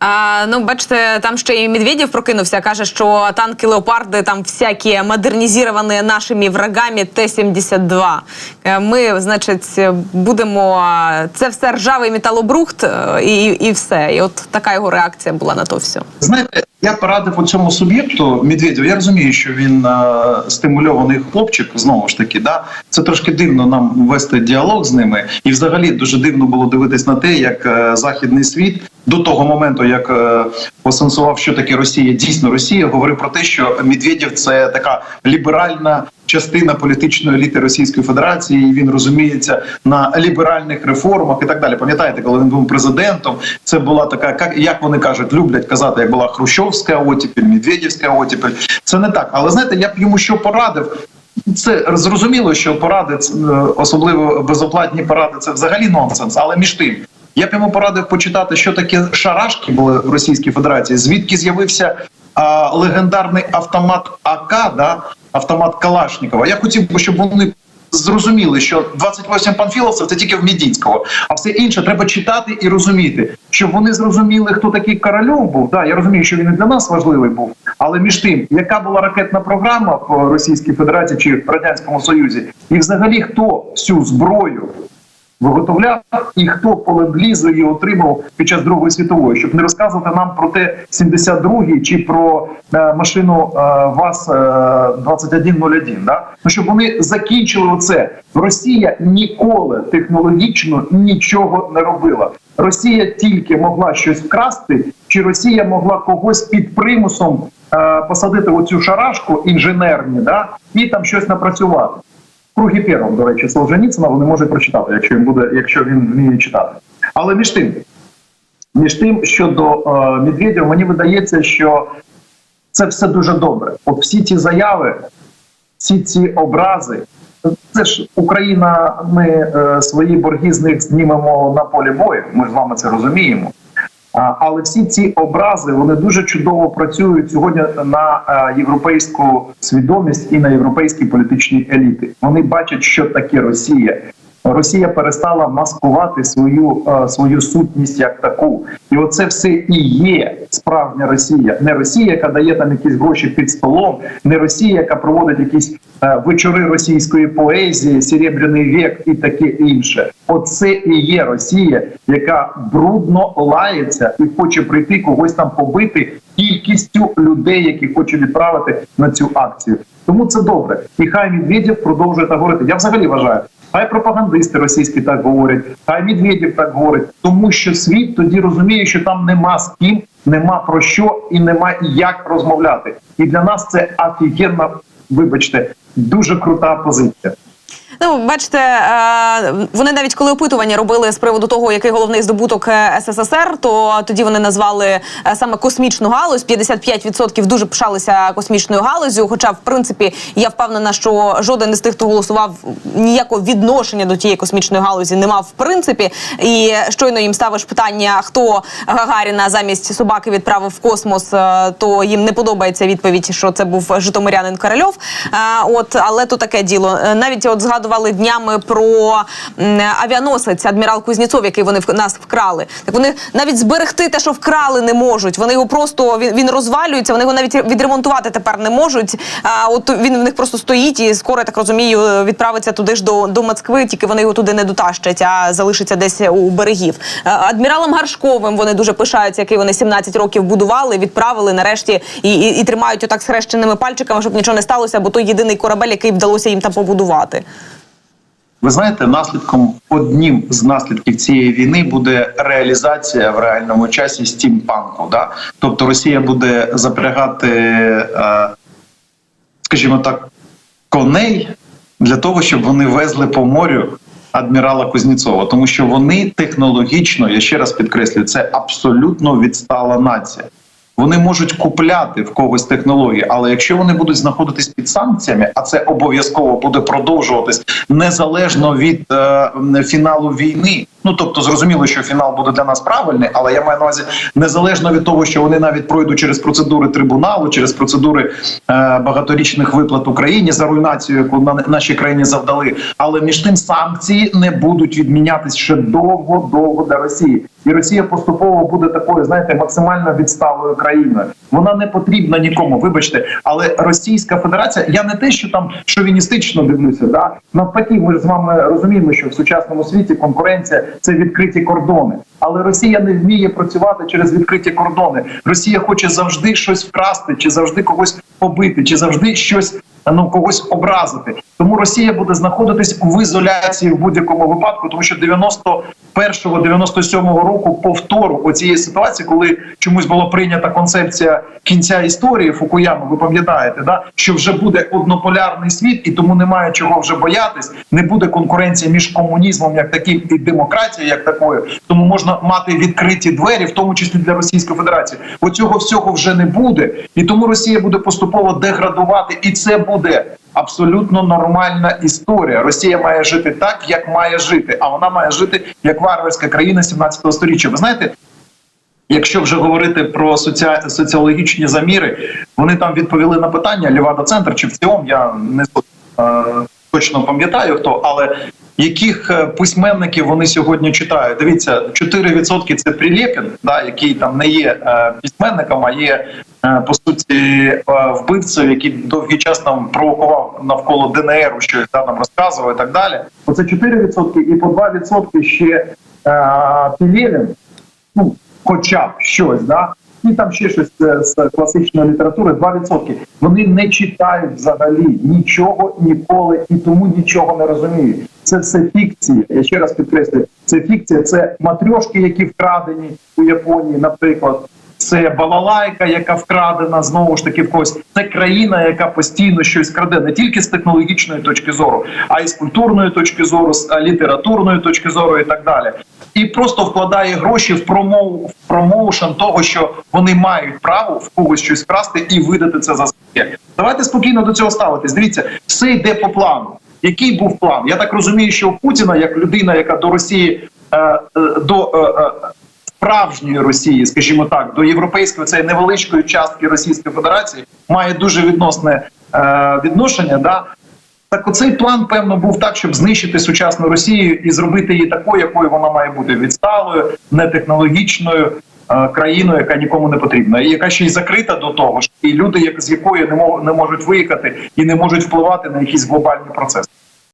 А, ну, бачите, там ще і Медведєв прокинувся, каже, що танки леопарди там всякі модернізовані нашими врагами Т-72. Е, Ми, значить, будемо це все ржавий металобрухт е, і, і все. І от така його реакція була на то все. Знаєте, я порадив у цьому суб'єкту Медведєв. Я розумію, що він е, стимульований хлопчик. Знову ж таки, да це трошки дивно нам вести діалог з ними, і взагалі дуже дивно було дивитись на те, як е, західний світ до того моменту, як е, посенсував, що таке Росія, дійсно Росія, говорив про те, що Медведєв це така ліберальна. Частина політичної еліти Російської Федерації і він розуміється на ліберальних реформах і так далі. Пам'ятаєте, коли він був президентом, це була така, як, вони кажуть, люблять казати, як була Хрущовська оттепель, Медведівська оттепель. Це не так. Але знаєте, я б йому що порадив. Це зрозуміло, що поради, е, особливо безоплатні поради, це взагалі нонсенс. Але між тим, я б йому порадив почитати, що таке шарашки були в Російській Федерації, звідки з'явився а, легендарний автомат АК, да, автомат Калашникова. Я хотів би, щоб вони зрозуміли, що 28 панфіловців це тільки в Мідінського, а все інше треба читати і розуміти, щоб вони зрозуміли, хто такий Корольов був. Да, я розумію, що він і для нас важливий був. Але між тим, яка була ракетна програма в Російській Федерації чи в Радянському Союзі, і взагалі хто всю зброю виготовляв і хто поле-блізу її отримав під час Другої світової, щоб не розказувати нам про те 72-й чи про е, машину е, ВАЗ е, 2101, да? Ну, щоб вони закінчили оце. Росія ніколи технологічно нічого не робила. Росія тільки могла щось вкрасти, чи Росія могла когось під примусом е, посадити оцю шарашку інженерні, да? і там щось напрацювати. Круги первом, до речі, Солженіцина вони можуть прочитати, якщо він буде, якщо він вміє читати. Але між тим, між тим, щодо е, Медведєва, мені видається, що це все дуже добре. От всі ці заяви, всі ці образи. Це ж Україна, ми е, свої борги з них знімемо на полі бою. Ми з вами це розуміємо. Але всі ці образи вони дуже чудово працюють сьогодні на е, європейську свідомість і на європейські політичні еліти. Вони бачать, що таке Росія. Росія перестала маскувати свою е, свою сутність як таку, і оце все і є справжня Росія. Не Росія, яка дає там якісь гроші під столом, не Росія, яка проводить якісь е, вечори російської поезії, Серебряний вік і таке інше. Оце і є Росія, яка брудно лається і хоче прийти когось там побити кількістю людей, які хочуть відправити на цю акцію. Тому це добре. І хай Медведєв продовжує так говорити. Я взагалі вважаю. Хай пропагандисти російські так говорять, хай Медведєв так говорить, тому що світ тоді розуміє, що там нема з ким, нема про що і нема як розмовляти. І для нас це офігенна, вибачте, дуже крута позиція. Ну, бачите, е, вони навіть коли опитування робили з приводу того, який головний здобуток е, СССР, то тоді вони назвали е, саме космічну галузь. 55% дуже пишалися космічною галузю. Хоча, в принципі, я впевнена, що жоден із тих, хто голосував, ніякого відношення до тієї космічної галузі не мав в принципі. І щойно їм ставиш питання, хто Гагаріна замість собаки відправив в космос, то їм не подобається відповідь, що це був Житомирянин Корольов. От, але то таке діло. Навіть от згадували днями про авіаносець адмірал Кузнєцов, який вони в нас вкрали. Так вони навіть зберегти те, що вкрали, не можуть. Вони його просто він, він розвалюється. Вони його навіть відремонтувати тепер не можуть. А от він в них просто стоїть і скоро так розумію, відправиться туди ж до, до Москви, тільки вони його туди не дотащать, а залишиться десь у берегів. Адміралом Гаршковим вони дуже пишаються, який вони 17 років будували, відправили нарешті і, і, і тримають отак схрещеними пальчиками, щоб нічого не сталося, бо той єдиний корабель, який вдалося їм там побудувати. Ви знаєте, наслідком одним з наслідків цієї війни буде реалізація в реальному часі стімпанку. Да? Тобто Росія буде запрягати, е, скажімо так, коней для того, щоб вони везли по морю адмірала Кузнєцова, тому що вони технологічно, я ще раз підкреслюю, це абсолютно відстала нація. Вони можуть купляти в когось технології, але якщо вони будуть знаходитись під санкціями, а це обов'язково буде продовжуватись незалежно від е, фіналу війни, Ну тобто, зрозуміло, що фінал буде для нас правильний, але я маю на увазі незалежно від того, що вони навіть пройдуть через процедури трибуналу, через процедури е, багаторічних виплат Україні за руйнацію, яку на нашій країні завдали. Але між тим санкції не будуть відмінятись ще довго, довго для Росії. І Росія поступово буде такою, знаєте, максимально відсталою країною. Вона не потрібна нікому. Вибачте, але Російська Федерація, я не те, що там шовіністично дивлюся. Да навпаки, ми ж з вами розуміємо, що в сучасному світі конкуренція це відкриті кордони. Але Росія не вміє працювати через відкриті кордони. Росія хоче завжди щось вкрасти, чи завжди когось побити, чи завжди щось ну когось образити. Тому Росія буде знаходитись в ізоляції в будь-якому випадку, тому що 91-го, 97-го року повтору оцієї ситуації, коли чомусь була прийнята концепція кінця історії Фукуями, ви пам'ятаєте, да що вже буде однополярний світ, і тому немає чого вже боятись. Не буде конкуренції між комунізмом як таким і демократією, як такою. Тому можна мати відкриті двері, в тому числі для Російської Федерації. Оцього всього вже не буде, і тому Росія буде поступово деградувати, і це буде абсолютно нормальна історія. Росія має жити так, як має жити, а вона має жити як варварська країна 17 століття. Ви знаєте, Якщо вже говорити про соці... соціологічні заміри, вони там відповіли на питання Лівада Центр чи в цілому, я не е, точно пам'ятаю хто, але яких е, письменників вони сьогодні читають? Дивіться, 4% це Прилєпін, да, який там не є е, письменником, а є по суті е, вбивцею, який довгий час там провокував навколо ДНР, щось да, нам розказував і так далі. Оце 4% і по 2% ще е, Пілєвін. Ну, хоча б щось, да. І там ще щось е, з класичної літератури 2%. Вони не читають взагалі нічого ніколи і тому нічого не розуміють. Це все фікція. Я ще раз підкреслюю, це фікція, це матрьошки, які вкрадені у Японії, наприклад. Це балалайка, яка вкрадена знову ж таки в когось. Це країна, яка постійно щось краде не тільки з технологічної точки зору, а й з культурної точки зору, з е, літературної точки зору і так далі. І просто вкладає гроші в промоу в промоушен того, що вони мають право в когось щось вкрасти і видати це за своє. Давайте спокійно до цього ставитись. Дивіться, все йде по плану. Який був план? Я так розумію, що у Путіна, як людина, яка до Росії е, е, до справжньої Росії, скажімо так, до європейської цієї невеличкої частки Російської Федерації має дуже відносне е, відношення. Да? Так, оцей план, певно, був так, щоб знищити сучасну Росію і зробити її такою, якою вона має бути відсталою, нетехнологічною е, країною, яка нікому не потрібна, і яка ще й закрита до того ж, і люди, як з якої не не можуть виїхати і не можуть впливати на якісь глобальні процеси.